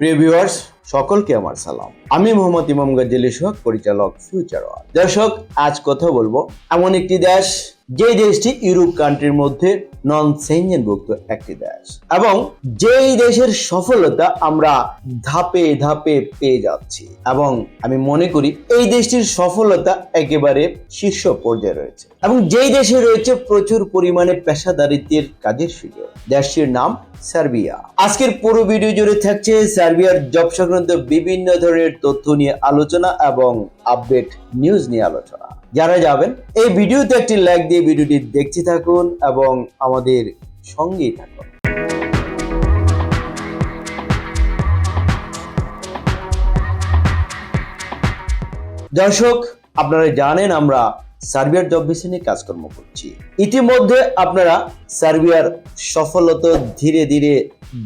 প্রিয় ভিউয়ার্স সকলকে আমার সালাম। আমি মোহাম্মদ ইমাম গাজ্জালি সোহাগ পরিচালক ফিউচার দর্শক, আজ কথা বলব এমন একটি দেশ যে দেশটি ইউরোপ কান্ট্রির মধ্যে নন সেঞ্জনভুক্ত একটি দেশ। এবং যেই দেশের সফলতা আমরা ধাপে ধাপে পেয়ে যাচ্ছি। এবং আমি মনে করি এই দেশটির সফলতা একেবারে শীর্ষ পর্যায়ে রয়েছে। এবং যেই দেশে রয়েছে প্রচুর পরিমাণে পেশাদারিত্বের কাজের সুযোগ। দেশটির নাম সার্বিয়া। আজকের পুরো ভিডিও জুড়ে থাকছে সার্বিয়ার জব সংক্রান্ত বিভিন্ন ধরনের তথ্য নিয়ে আলোচনা এবং আপডেট নিউজ নিয়ে আলোচনা। যারা যাবেন, এই ভিডিওতে একটি লাইক দিয়ে ভিডিওটি দেখতে থাকুন এবং আমাদের সঙ্গেই থাকুন। দর্শক, আপনারা জানেন আমরা সার্বিয়ার জব ভিসা নিয়ে কাজকর্ম করছি। ইতিমধ্যে আপনারা সার্বিয়ার সফলতা ধীরে ধীরে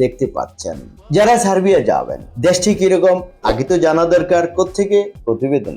দেখতে পাচ্ছেন। যারা সার্বিয়া যাবেন, দেশটি কীরকম, আগে তো জানা দরকার কোথেকে প্রতিবেদন।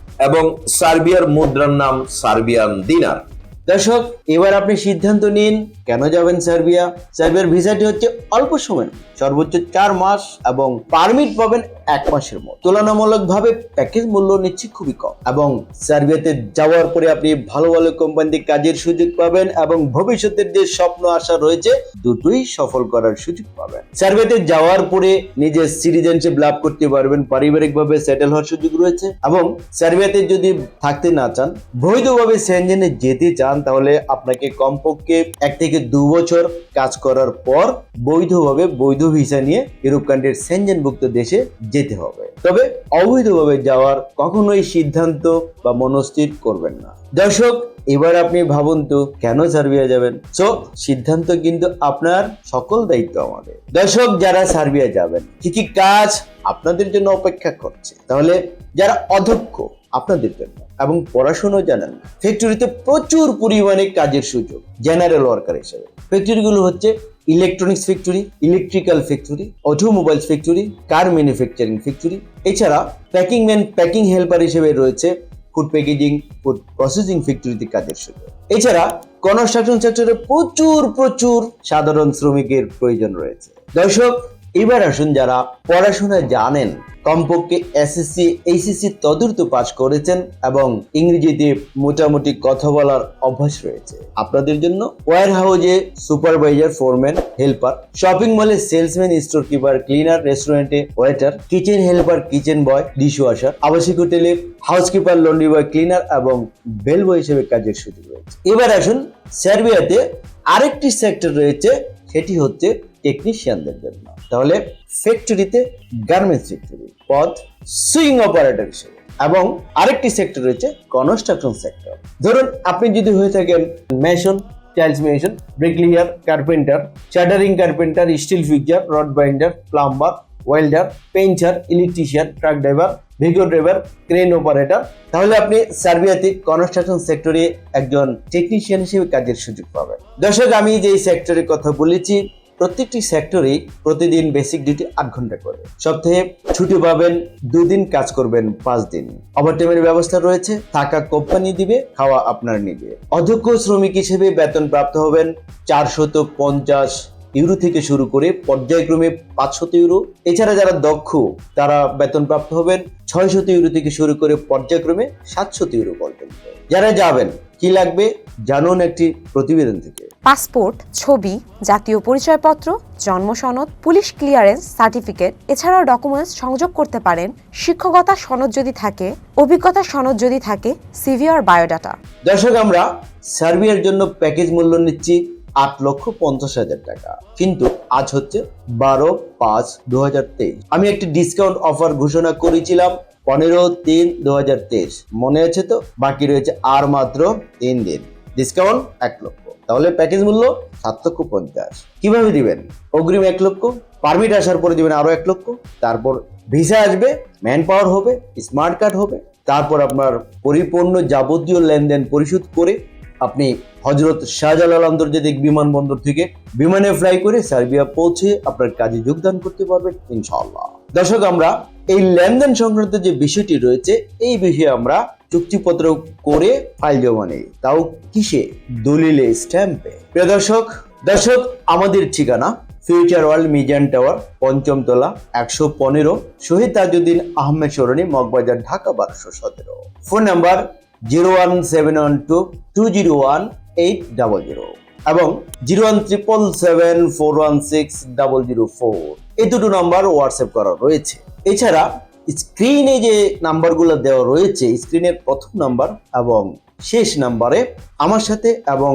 এবং সার্বিয়ার মুদ্রার নাম সার্বিয়ান দিনার। দর্শক এবার আপনি সিদ্ধান্ত নিন কেন যাবেন সার্বিয়া? সার্বিয়ার ভিসাটি হচ্ছে অল্প সময়। সর্বোচ্চ চার মাস এবং পারমিট পাবেন এক মাসের মতো। তুলনামূলকভাবে প্যাকেজ মূল্য নিচ্ছে খুবই কম এবং সার্বিয়াতে যাওয়ার পরে আপনি ভালো ভালো কোম্পানিতে কাজের সুযোগ পাবেন এবং ভবিষ্যতের যে স্বপ্ন আশা রয়েছে, দুটোই সফল করার সুযোগ পাবেন। সার্বিয়াতে যাওয়ার পরে নিজের সিটিজেনশিপ লাভ করতে পারবেন, পারিবারিকভাবে সেটেল হওয়ার সুযোগ রয়েছে এবং সার্বিয়াতে যদি থাকতে না চান, বৈধভাবে সেনজেনে যেতে চান, তাহলে আপনাকে কমপক্ষে এক থেকে দু বছর কাজ করার পর বৈধভাবে বৈধ ভিসা নিয়ে ইউরোপ কান্ট্রির সেনজেনভুক্ত দেশে যেতে হবে। তবে অবৈধভাবে যাওয়ার কখনোই সিদ্ধান্ত বা মনস্থির করবেন না। দর্শক, এবার আপনি ভাবুন তো কেন সার্বিয়া যাবেন? সো, সিদ্ধান্ত কিন্তু আপনার সকল দায়িত্ব আমাদের। দর্শক, যারা সার্বিয়া যাবেন, কি কি কাজ আপনাদের জন্য অপেক্ষা করছে? তাহলে যারা অধ্যক্ষ, আপনাদের জন্য। এবং পড়াশোনা জানেন, ফ্যাক্টরিতে প্রচুর পরিমাণে কাজের সুযোগ, জেনারেল ওয়ার্কার হিসেবে। ফ্যাক্টরিগুলো হচ্ছে electronics factory, electrical factory, automobiles factory, car manufacturing factory. এছাড়া প্যাকিং ম্যান, প্যাকিং হেল্পার হিসেবে রয়েছে ফুড প্যাকেজিং, ফুড প্রসেসিং ফ্যাক্টরিতে কাজের সুযোগ। এছাড়া কনস্ট্রাকশন সেক্টরে প্রচুর প্রচুর সাধারণ শ্রমিকের প্রয়োজন রয়েছে। দর্শক এবার আসুন যারা পড়াশোনা জানেন, কমপক্ষে এসএসসি এইচএসসি তদুর্ত পাস করেছেন এবং ইংরেজিতে মোটামুটি কথা বলার অভ্যাস রয়েছে। আপনাদের জন্য ওয়ার হাউজে সুপারভাইজার, ফোরম্যান, হেল্পার, শপিং মলে সেলসম্যান স্টোর কিপার ক্লিনার, রেস্টুরেন্টে waiter, kitchen helper, kitchen boy dish washer আবাসিক হোটেলে হাউসকিপার, লন্ড্রি বয়, ক্লিনার এবং বেল বয় হিসেবে কাজের সুযোগ রয়েছে। এবার আসুন সার্বিয়াতে আরেকটি সেক্টর রয়েছে সেটি হচ্ছে টেকনিশিয়ানদের জন্য। তাহলে ফ্যাক্টরিতে গার্মেন্টস ফ্যাক্টরি পদ সুইং অপারেটর হিসেবে এবং আরেকটি সেক্টর রয়েছে কনস্ট্রাকশন সেক্টর ধরুন, আপনি যদি হয়ে থাকেন mason tiles mason bricklayer carpenter shuttering carpenter steel fixer rod binder plumber welder painter electrician truck driver vehicle driver crane operator তাহলে আপনি সার্বিয়াতে কনস্ট্রাকশন সেক্টরে একজন টেকনিশিয়ান হিসেবে কাজের সুযোগ পাবেন। দর্শক, আমি যে সেক্টরের কথা বলেছি, প্রত্যেকটি সেক্টরেই প্রতিদিন বেসিক ডিউটি আট ঘণ্টা করে। সপ্তাহে ছুটি পাবেন, দুদিন কাজ করবেন, পাঁচ দিন। ওভারটাইমের ব্যবস্থা রয়েছে, থাকা কোম্পানি দিবে, খাওয়া আপনার নিবে। অধ্যক্ষ শ্রমিক হিসেবে বেতন প্রাপ্ত হবেন চারশত পঞ্চাশ ইউরো থেকে শুরু করে পর্যায়ক্রমে পাঁচশত ইউরো। এছাড়া যারা দক্ষ তারা বেতন প্রাপ্ত হবেন। ছয়শত ইউরো থেকে শুরু করে পর্যায়ক্রমে সাতশত ইউরো পর্যন্ত। যারা যাবেন কি লাগবে জানুন একটি প্রতিবেদন থেকে। পাসপোর্ট ছবি জাতীয় পরিচয়পত্র জন্ম সনদ পুলিশ ক্লিয়ারেন্স সার্টিফিকেট এছাড়াও ডকুমেন্টস সংযোগ করতে পারেন। শিক্ষকতা সনদ যদি থাকে অভিজ্ঞতা সনদ যদি থাকে সিভি আর বায়োডাটা। দর্শক আমরা সার্বিয়ার জন্য প্যাকেজ মূল্য নিচ্ছি আট লক্ষ পঞ্চাশ হাজার টাকা। কিন্তু আজ হচ্ছে বারো পাঁচ দু আমি একটি ডিসকাউন্ট অফার ঘোষণা করেছিলাম পনেরো তিন দু মনে আছে তো? বাকি রয়েছে আর মাত্র তিন দিন। ডিসকাউন্ট এক লক্ষ। তাহলে প্যাকেজ মূল্য সাত লক্ষ পঞ্চাশ। কীভাবে দিবেন? অগ্রিম এক লক্ষ। পারমিট আসার পরে দিবেন আরও এক লক্ষ। তারপর ভিসা আসবে ম্যান পাওয়ার হবে স্মার্ট কার্ড হবে। তারপর আপনার পরিপূর্ণ যাবতীয় লেনদেন পরিশোধ করে আপনি হজরত শাহজালাল আন্তর্জাতিক বিমানবন্দর থেকে বিমানে ফ্লাই করে সার্বিয়া পৌঁছে আপনার কাজে যোগদান করতে পারবেন, ইনশাআল্লাহ। দর্শক, আমরা এই লেনদেন সংক্রান্ত যে বিষয়টি রয়েছে, এই বিষয়ে আমরা চুক্তিপত্র করে ফাইল জমা নেই তাও কিসে? দলিলে স্ট্যাম্পে প্রিয় দর্শক দর্শক, আমাদের ঠিকানা ফিউচার ওয়ার্ল্ড মিজান টাওয়ার পঞ্চম তলা, একশো পনেরো, শহীদ তাজউদ্দিন আহমেদ সরণি, মগবাজার, ঢাকা, বারোশো সতেরো। Phone number zero one seven one two two zero one eight double zero এবং zero one triple seven four one six double zero four. এই দুটো নাম্বার হোয়াটসঅ্যাপ করা রয়েছে। এছাড়া স্ক্রিনে যে নাম্বারগুলো দেওয়া রয়েছে, স্ক্রিনের প্রথম নাম্বার এবং শেষ নাম্বারে আমার সাথে এবং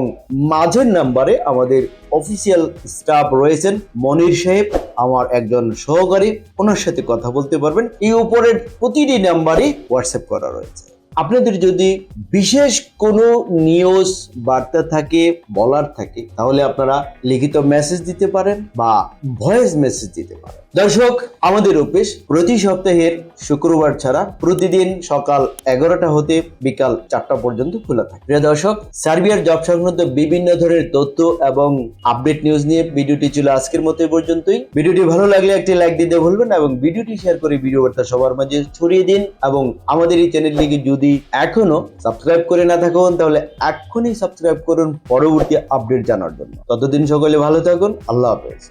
মাঝের নাম্বারে আমাদের অফিসিয়াল স্টাফ রয়েছেন মনির সাহেব, আমার একজন সহকারী। ওনার সাথে কথা বলতে পারবেন। এই উপরের প্রতিটি নাম্বারই হোয়াটসঅ্যাপ করা রয়েছে। আপনাদের যদি বিশেষ কোনো নিউজ বার্তা থাকে, বলার থাকে, তাহলে আপনারা লিখিত মেসেজ দিতে পারেন বা ভয়েস মেসেজ দিতে পারেন। দর্শক, আমাদের অফিস প্রতি সপ্তাহের শুক্রবার ছাড়া প্রতিদিন সকাল এগারোটা হতে বিকাল চারটা পর্যন্ত খোলা থাকে। প্রিয় দর্শক, সার্বিয়ার জব সংক্রান্ত বিভিন্ন ধরনের তথ্য এবং আপডেট নিউজ নিয়ে ভিডিওটি ছিল আজকের মতো পর্যন্তই। ভিডিওটি ভালো লাগলে একটি লাইক দিতে ভুলবেন এবং ভিডিওটি শেয়ার করে ভিডিও বার্তা সবার মাঝে ছড়িয়ে দিন এবং আমাদের এই চ্যানেলটিকে যদি এখনও সাবস্ক্রাইব করে না থাকুন, তাহলে এখনই সাবস্ক্রাইব করুন। পরবর্তী আপডেট জানার জন্য। ততদিন সকলে ভালো থাকুন। আল্লাহ হাফেজ।